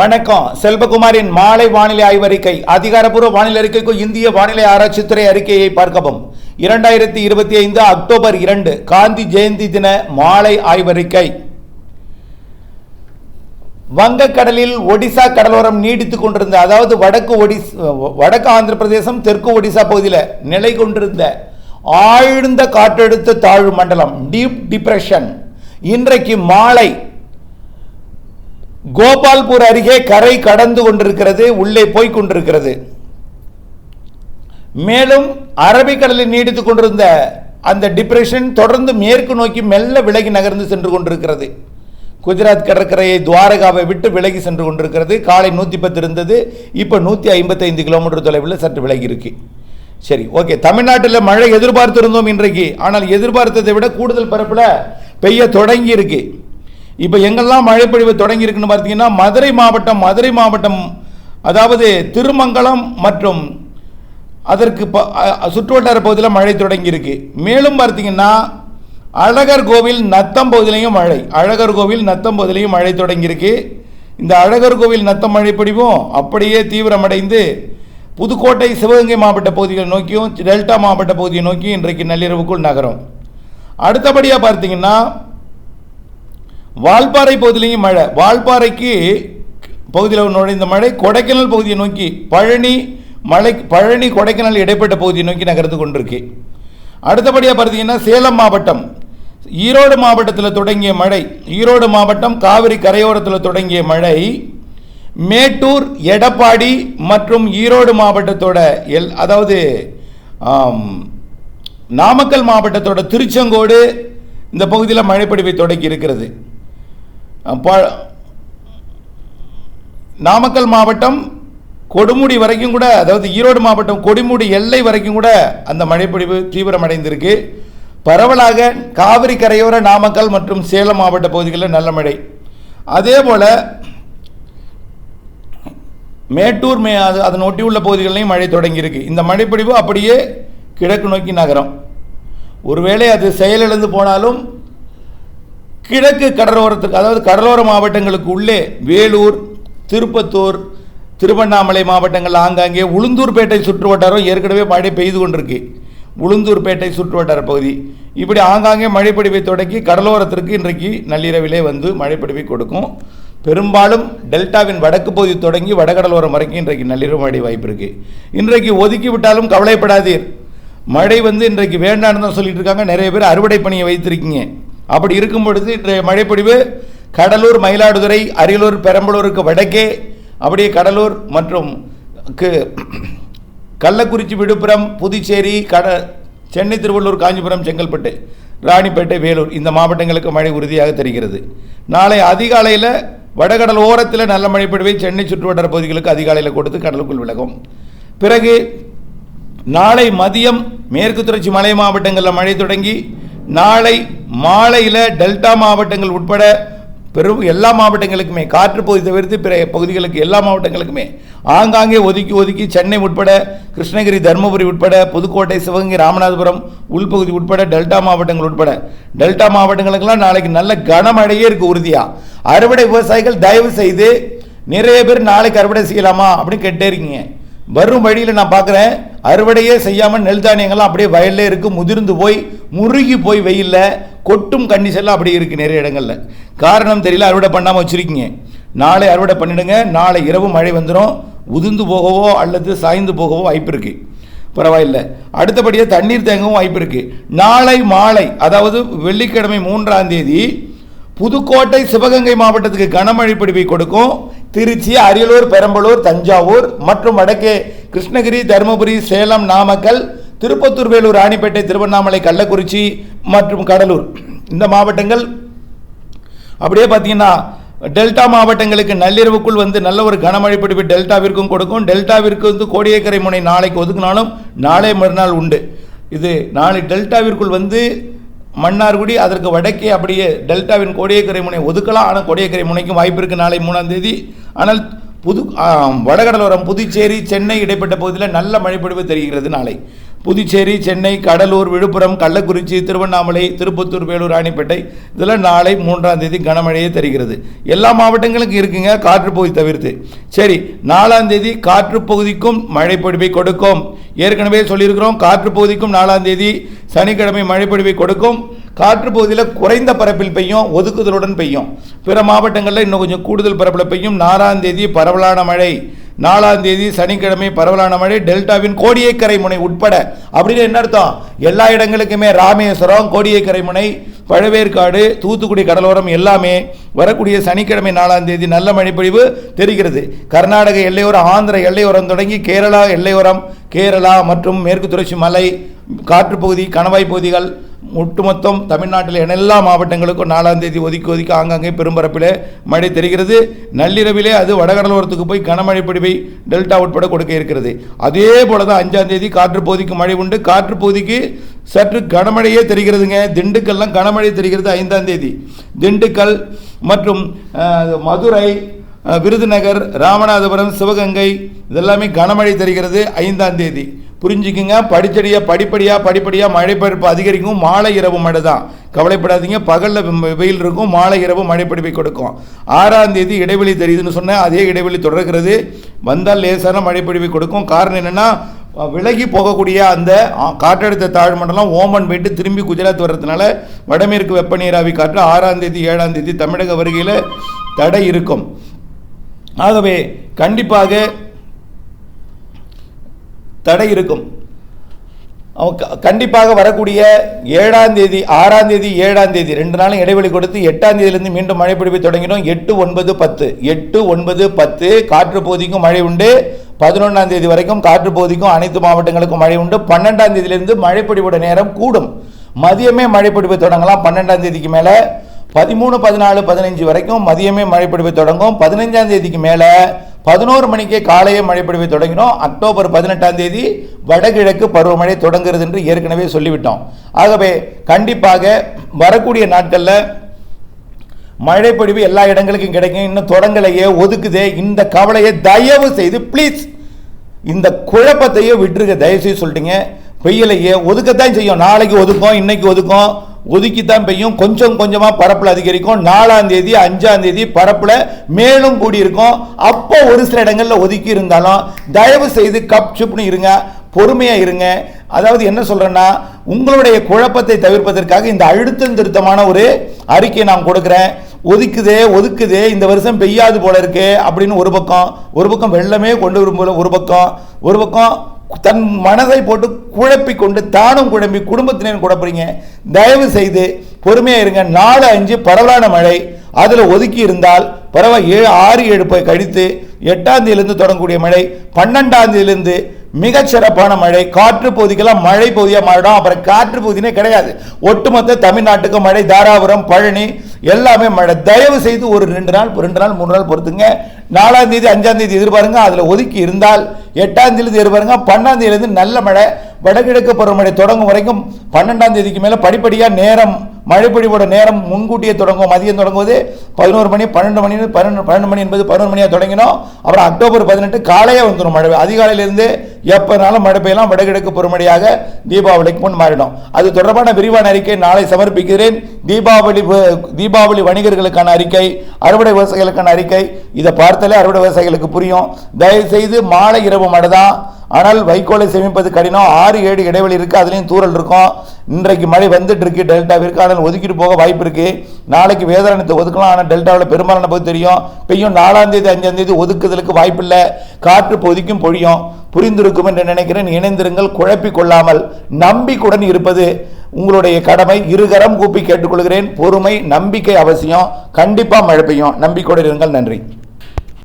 வணக்கம். செல்வகுமாரின் மாலை வானிலை ஆய்வறிக்கை. அதிகாரப்பூர்வ வானிலை அறிக்கைக்கும் இந்திய வானிலை ஆராய்ச்சித்துறை அறிக்கையை பார்க்கவும். இரண்டாயிரத்தி இருபத்தி ஐந்து அக்டோபர் இரண்டு காந்தி ஜெயந்தி தின மாலை ஆய்வறிக்கை. வங்கக்கடலில் ஒடிசா கடலோரம் நீடித்துக் கொண்டிருந்த அதாவது வடக்கு ஒடிஸ் வடக்கு ஆந்திர பிரதேசம் தெற்கு ஒடிசா பகுதியில் நிலை கொண்டிருந்த ஆழ்ந்த காற்றழுத்த தாழ்வு மண்டலம் டீப் டிப்ரெஷன். இன்றைக்கு மாலை கோபால்பூர் அருகே கரை கடந்து கொண்டிருக்கிறது உள்ளே போய் கொண்டிருக்கிறது. மேலும் அரபிக்கடலில் நீடித்துக் கொண்டிருந்த அந்த டிப்ரெஷன் தொடர்ந்து மேற்கு நோக்கி மெல்ல விலகி நகர்ந்து சென்று கொண்டிருக்கிறது. குஜராத் கடற்கரையை துவாரகாவை விட்டு விலகி சென்று கொண்டிருக்கிறது. காலை நூற்றி பத்து இருந்தது இப்போ நூற்றி ஐம்பத்தைந்து கிலோமீட்டர் தொலைவில் சற்று விலகி இருக்கு. சரி ஓகே. தமிழ்நாட்டில் மழை எதிர்பார்த்திருந்தோம் இன்றைக்கு. ஆனால் எதிர்பார்த்ததை விட கூடுதல் பரப்பில் பெய்ய தொடங்கி இருக்குது இப்போ எங்கெல்லாம் மழைப்பொழிவு தொடங்கியிருக்குன்னு தொடங்கி இருக்குன்னு பார்த்தீங்கன்னா மதுரை மாவட்டம் மதுரை மாவட்டம் அதாவது திருமங்கலம் மற்றும் அதற்கு ப- சுற்றுவட்டார பகுதியில் மழை தொடங்கியிருக்கு. மேலும் பார்த்தீங்கன்னா அழகர் கோவில் நத்தம் பகுதியிலையும் மழை. அழகர் கோவில் நத்தம் பகுதியிலையும் மழை தொடங்கியிருக்கு. இந்த அழகர் கோவில் நத்தம் மழை அப்படியே தீவிரமடைந்து புதுக்கோட்டை சிவகங்கை மாவட்ட பகுதிகளை நோக்கியும் டெல்டா மாவட்ட பகுதியை நோக்கியும் இன்றைக்கு நள்ளிரவுக்குள் நகரும். அடுத்தபடியாக பார்த்தீங்கன்னா வால்பாறை பகுதியிலையும் மழை. வால்பாறைக்கு பகுதியில் நுழைந்த மழை கொடைக்கானல் பகுதியை நோக்கி பழனி மலை பழனி கொடைக்கானல் இடைப்பட்ட பகுதியை நோக்கி நகர்ந்து கொண்டிருக்கு. அடுத்தபடியாக பார்த்தீங்கன்னா சேலம் மாவட்டம். ஈரோடு மாவட்டத்தில் தொடங்கிய மழை ஈரோடு மாவட்டம் காவிரி கரையோரத்தில் தொடங்கிய மழை மேட்டூர் எடப்பாடி மற்றும் ஈரோடு மாவட்டத்தோட எல் அதாவது நாமக்கல் மாவட்டத்தோட திருச்செங்கோடு இந்த பகுதியில் மழைப்பொழிவை தொடங்கி இருக்கிறது. நாமக்கல் மாவட்டம் கொடுமுடி வரைக்கும் கூட அதாவது ஈரோடு மாவட்டம் கொடுமுடி எல்லை வரைக்கும் கூட அந்த மழைப்பொழிவு தீவிரமடைந்திருக்கு. பரவலாக காவிரி கரையோர நாமக்கல் மற்றும் சேலம் மாவட்ட பகுதிகளில் நல்ல மழை. அதே போல் மேட்டூர் மே அது அதன் ஒட்டியுள்ள பகுதிகளிலையும் மழை தொடங்கியிருக்கு. இந்த மழைப்பொழிவு அப்படியே கிழக்கு நோக்கி நகரம். ஒருவேளை அது செயலிழந்து போனாலும் கிழக்கு கடலோரத்துக்கு அதாவது கடலோர மாவட்டங்களுக்கு உள்ளே வேலூர் திருப்பத்தூர் திருவண்ணாமலை மாவட்டங்கள் ஆங்காங்கே உளுந்தூர்பேட்டை சுற்று வட்டாரம் ஏற்கனவே மழை பெய்து கொண்டிருக்கு. உளுந்தூர்பேட்டை சுற்று வட்டார பகுதி. இப்படி ஆங்காங்கே மழைப்படிவை தொடங்கி கடலோரத்திற்கு இன்றைக்கு நள்ளிரவிலே வந்து மழைப்படிவை கொடுக்கும். பெரும்பாலும் டெல்டாவின் வடக்கு பகுதி தொடங்கி வடகடலோரம் வரைக்கும் இன்றைக்கு நள்ளிரவு மழை வாய்ப்பு இருக்கு. இன்றைக்கு ஒதுக்கி விட்டாலும் கவலைப்படாதீர். மழை வந்து இன்றைக்கு வேண்டாம்னு தான் சொல்லிட்டு இருக்காங்க. நிறைய பேர் அறுவடை பணியை வைத்திருக்கீங்க. அப்படி இருக்கும் பொழுது இன்றைய மழைப்பொழிவு கடலூர் மயிலாடுதுறை அரியலூர் பெரம்பலூருக்கு வடக்கே அப்படியே கடலூர் மற்றும் கள்ளக்குறிச்சி விழுப்புரம் புதுச்சேரி கட சென்னை திருவள்ளூர் காஞ்சிபுரம் செங்கல்பட்டு ராணிப்பேட்டை வேலூர் இந்த மாவட்டங்களுக்கு மழை உறுதியாக தெரிகிறது. நாளை அதிகாலையில் வடகடல் ஓரத்தில் நல்ல மழை பொழிவை சென்னை சுற்றுவட்டார பகுதிகளுக்கு அதிகாலையில் கொடுத்து கடலுக்குள் விலகும். பிறகு நாளை மதியம் மேற்கு தொடர்ச்சி மலை மாவட்டங்களில் மழை தொடங்கி நாளை மாலையில் டெல்டா மாவட்டங்கள் உட்பட பெரும் எல்லா மாவட்டங்களுக்குமே காற்று பகுதி தவிர்த்து பிற பகுதிகளுக்கு எல்லா மாவட்டங்களுக்குமே ஆங்காங்கே ஒதுக்கி ஒதுக்கி சென்னை உட்பட கிருஷ்ணகிரி தருமபுரி உட்பட புதுக்கோட்டை சிவகங்கை ராமநாதபுரம் உள்பகுதி உட்பட டெல்டா மாவட்டங்கள் உட்பட. டெல்டா மாவட்டங்களுக்கெல்லாம் நாளைக்கு நல்ல கனமழையே இருக்கு உறுதியாக அறுவடை விவசாயிகள் தயவு செய்து நிறைய பேர் நாளைக்கு அறுவடை செய்யலாமா அப்படின்னு கேட்டே இருக்கீங்க. வரும் வழியில் நான் பார்க்குறேன் அறுவடையே செய்யாமல் நெல் தானியங்கள்லாம் அப்படியே வயல்லே இருக்குது முதிர்ந்து போய் முருகி போய் வெயிலில் கொட்டும் கண்டிஷன்லாம் அப்படி இருக்குது நிறைய இடங்களில். காரணம் தெரியல அறுவடை பண்ணாமல் வச்சுருக்கீங்க. நாளை அறுவடை பண்ணிடுங்க நாளை இரவு மழை வந்துடும் உதிர்ந்து போகவோ அல்லது சாய்ந்து போகவோ வாய்ப்பு இருக்குது பரவாயில்லை. அடுத்தபடியாக தண்ணீர் தேங்கவும் வாய்ப்பு இருக்குது நாளை மாலை அதாவது வெள்ளிக்கிழமை மூன்றாம் தேதி புதுக்கோட்டை சிவகங்கை மாவட்டத்துக்கு கனமழை பிடிப்பை கொடுக்கும். திருச்சி அரியலூர் பெரம்பலூர் தஞ்சாவூர் மற்றும் வடக்கே கிருஷ்ணகிரி தருமபுரி சேலம் நாமக்கல் திருப்பத்தூர் வேலூர் ராணிப்பேட்டை திருவண்ணாமலை கள்ளக்குறிச்சி மற்றும் கடலூர். இந்த மாவட்டங்கள் அப்படியே பார்த்தீங்கன்னா டெல்டா மாவட்டங்களுக்கு நள்ளிரவுக்குள் வந்து நல்ல ஒரு கனமழை பிடிப்பு டெல்டாவிற்கும் கொடுக்கும். டெல்டாவிற்கு வந்து கோடியக்கரை முனை நாளைக்கு ஒதுக்கினாலும் நாளை மறுநாள் உண்டு. இது நாளை டெல்டாவிற்குள் வந்து மன்னார்குடி அதற்கு வடக்கே அப்படியே டெல்டாவின் கோடியக்கரை முனை ஒதுக்கலாம். ஆனால் கோடியக்கரை முனைக்கும் வாய்ப்பு இருக்குது நாளை மூணாம் தேதி. ஆனால் புது வடகடலோரம் புதுச்சேரி சென்னை இடைப்பட்ட பகுதியில் நல்ல மழைப்பொழிவு தெரிகிறது நாளை. புதுச்சேரி சென்னை கடலூர் விழுப்புரம் கள்ளக்குறிச்சி திருவண்ணாமலை திருப்பத்தூர் வேலூர் ராணிப்பேட்டை இதெல்லாம் நாளை மூன்றாம் தேதி கனமழையே தெரிகிறது. எல்லா மாவட்டங்களுக்கும் இருக்குங்க காற்றுப்பகுதி தவிர்த்து. சரி நாலாம் தேதி காற்றுப்பகுதிக்கும் கொடுக்கும். ஏற்கனவே சொல்லியிருக்கிறோம் காற்றுப்பகுதிக்கும் நாலாம் தேதி சனிக்கிழமை மழை கொடுக்கும். காற்று பகுதியில் குறைந்த பரப்பில் பெய்யும் ஒதுக்குதலுடன் பெய்யும். பிற மாவட்டங்களில் இன்னும் கொஞ்சம் கூடுதல் பரப்பில் பெய்யும். நாலாம் தேதி பரவலான மழை. நாலாம் தேதி சனிக்கிழமை பரவலான மழை டெல்டாவின் கோடியக்கரை முனை உட்பட. அப்படின்னு என்ன அர்த்தம்? எல்லா இடங்களுக்குமே ராமேஸ்வரம் கோடியக்கரை முனை பழவேற்காடு தூத்துக்குடி கடலோரம் எல்லாமே வரக்கூடிய சனிக்கிழமை நாலாம் தேதி நல்ல மழைப்பொழிவு தெரிகிறது. கர்நாடக எல்லையோரம் ஆந்திர எல்லையோரம் தொடங்கி கேரளா எல்லையோரம் கேரளா மற்றும் மேற்கு தொடர்ச்சி மலை காற்றுப்பகுதி கணவாய் பகுதிகள் ஒட்டுமொத்தம் தமிழ்நாட்டில் எல்லா மாவட்டங்களுக்கும் நாலாம் தேதி ஒதுக்கி ஒதுக்கி ஆங்காங்கே பெரும்பரப்பில் மழை தெரிகிறது. நள்ளிரவிலே அது வடகடலோரத்துக்கு போய் கனமழை பிடிவை டெல்டா உட்பட கொடுக்க இருக்கிறது. அதே போல தான் அஞ்சாம் தேதி காற்று பகுதிக்கு மழை உண்டு. காற்று பகுதிக்கு சற்று கனமழையே தெரிகிறதுங்க. திண்டுக்கல்லாம் கனமழை தெரிகிறது ஐந்தாம் தேதி. திண்டுக்கல் மற்றும் மதுரை விருதுநகர் ராமநாதபுரம் சிவகங்கை இதெல்லாமே கனமழை தெரிகிறது ஐந்தாம் தேதி. புரிஞ்சுக்குங்க. படிச்சடியாக படிப்படியாக படிப்படியாக மழைப்பெருப்பு அதிகரிக்கும். மாலை இரவு மழை தான் கவலைப்படாதீங்க. பகலில் வெயில் இருக்கும். மாலை இரவு மழைப்பிடிப்பை கொடுக்கும். ஆறாம் தேதி இடைவெளி தெரியுதுன்னு சொன்னேன். அதே இடைவெளி தொடர்கிறது. வந்தால் லேசான மழைப்பிடிப்பை கொடுக்கும். காரணம் என்னென்னா விலகி போகக்கூடிய அந்த காற்றழுத்த தாழ்மண்டலம் ஓமன் போயிட்டு திரும்பி குஜராத் வர்றதுனால வடமேற்கு வெப்பநீராவி காற்று ஆறாம் தேதி ஏழாம் தேதி தமிழக வருகையில் தடை இருக்கும். ஆகவே கண்டிப்பாக தடை இருக்கும். கண்டிப்பாக வரக்கூடிய ஏழாம் தேதி ஆறாம் தேதி ஏழாம் தேதி ரெண்டு நாளும் இடைவெளி கொடுத்து எட்டாம் தேதியிலிருந்து மீண்டும் மழை பிடிப்பு தொடங்கினோம். எட்டு ஒன்பது பத்து. எட்டு ஒன்பது பத்து. காற்று பகுதிக்கும் மழை உண்டு. பதினொன்றாம் தேதி வரைக்கும் காற்று பகுதிக்கும் அனைத்து மாவட்டங்களுக்கும் மழை உண்டு. பன்னெண்டாம் தேதியிலிருந்து மழை நேரம் கூடும். மதியமே மழை தொடங்கலாம். பன்னெண்டாம் தேதிக்கு மேலே பதிமூணு பதினாலு பதினஞ்சு வரைக்கும் மதியமே மழை தொடங்கும். பதினஞ்சாம் தேதிக்கு மேலே பதினோரு மணிக்கே காலையே மழை பொழிவை தொடங்கினோம். அக்டோபர் பதினெட்டாம் தேதி வடகிழக்கு பருவமழை தொடங்குகிறது என்று ஏற்கனவே சொல்லிவிட்டோம். ஆகவே கண்டிப்பாக வரக்கூடிய நாட்களில் மழைப்பொழிவு எல்லா இடங்களுக்கும் கிடைக்கும். இன்னும் தொடங்கலையே ஒதுக்குதே. இந்த கவலையை தயவு செய்து ப்ளீஸ் இந்த குழப்பத்தையே விட்டுருங்க. தயவு செய்து சொல்லிட்டீங்க. பெய்யலையே ஒதுக்கத்தான் செய்யும். நாளைக்கு ஒதுக்கும் இன்னைக்கு ஒதுக்கும் ஒதுக்கித்தான் பெய்யும். கொஞ்சம் கொஞ்சமாக பரப்பில் அதிகரிக்கும். நாலாம் தேதி அஞ்சாம் தேதி பரப்பில் மேலும் கூடியிருக்கும். அப்போ ஒரு சில இடங்களில் ஒதுக்கி இருந்தாலும் தயவு செய்து கப் சுப்னு இருங்க. பொறுமையாக இருங்க. அதாவது என்ன சொல்கிறேன்னா உங்களுடைய குழப்பத்தை தவிர்ப்பதற்காக இந்த அழுத்தம் திருத்தமான ஒரு அறிக்கையை நான் கொடுக்குறேன். ஒதுக்குதே ஒதுக்குதே இந்த வருஷம் பெய்யாது போல இருக்கு அப்படின்னு ஒரு பக்கம் ஒரு பக்கம் வெள்ளமே கொண்டு வரும் போல ஒரு பக்கம் ஒரு பக்கம் தன் மனதை போட்டு குழப்பி கொண்டு தானும் குழம்பி குடும்பத்தினரும் குழப்புறீங்க தயவு செய்து பொறுமையாக இருங்க. நாலு அஞ்சு பரவலான மழை. அதில் ஒதுக்கி இருந்தால் பரவ ஏழு ஆறு ஏழு போய் கழித்து எட்டாம் தேதியிலிருந்து தொடங்கக்கூடிய மழை. பன்னெண்டாம் தேதியிலிருந்து மிகச்சிறப்பான மழை. காற்று பகுதிக்கெல்லாம் மழை பகுதியாக மாறிடும். அப்புறம் காற்று பகுதினே கிடையாது. ஒட்டுமொத்த தமிழ்நாட்டுக்கு மழை தாராபுரம் பழனி எல்லாமே மழை. தயவு செய்து ஒரு ரெண்டு நாள் ரெண்டு நாள் மூணு நாள் பொறுத்துங்க. நாலாம் தேதி அஞ்சாம் தேதி எதிர்பாருங்க. அதில் ஒதுக்கி இருந்தால் எட்டாம் தேதி எதிர்பாருங்க. பன்னெண்டாம் தேதியிலிருந்து நல்ல மழை. வடகிழக்கு பருவமழை தொடங்கும் வரைக்கும் பன்னெண்டாம் தேதிக்கு மேலே படிப்படியாக நேரம் மழைப்பொழிவோட நேரம் முன்கூட்டியே தொடங்கும். மதியம் தொடங்குவது பதினோரு மணி பன்னெண்டு மணி பன்னெண்டு பன்னெண்டு மணி என்பது பதினோரு மணியாக தொடங்கினோம். அப்புறம் அக்டோபர் பதினெட்டு காலையே வந்துடும் மழை. அதிகாலையிலேருந்து எப்போனாலும் மழை பெய்யலாம் வடகிழக்கு பருவமழையாக தீபாவளிக்கு முன் மாறிடும். அது தொடர்பான விரிவான அறிக்கை நாளை சமர்ப்பிக்கிறேன். தீபாவளி தீபாவளி வணிகர்களுக்கான அறிக்கை அறுவடை விவசாயிகளுக்கான அறிக்கை இதை பார்த்தாலே அறுவடை விவசாயிகளுக்கு புரியும். தயவுசெய்து மாலை இரவு மழை தான் ஆனால் வைக்கோலை சேமிப்பது கடினம். ஆறு ஏழு இடைவெளி இருக்குது அதுலேயும் தூறல் இருக்கும். இன்றைக்கு மழை வந்துட்டு இருக்கு டெல்டாவிற்கு ஆனால் ஒதுக்கிட்டு போக வாய்ப்பு இருக்கு. நாளைக்கு வேதாரணத்தை ஒதுக்கலாம். ஆனால் டெல்டாவில் பெரும்பாலான போது தெரியும். பெய்யும் நாலாம் தேதி அஞ்சாம் தேதி ஒதுக்குதலுக்கு வாய்ப்பில்லை. காற்று பொதிக்கும் பொழியும். புரிந்திருக்கும் என்று நினைக்கிறேன். இணைந்திருங்கள் குழப்பி கொள்ளாமல் நம்பிக்குடன் இருப்பது உங்களுடைய கடமை. இருகரம் கூப்பி கேட்டுக்கொள்கிறேன். பொறுமை நம்பிக்கை அவசியம். கண்டிப்பாக மழை பெய்யும். நம்பிக்கையுடன் இருங்கள். நன்றி.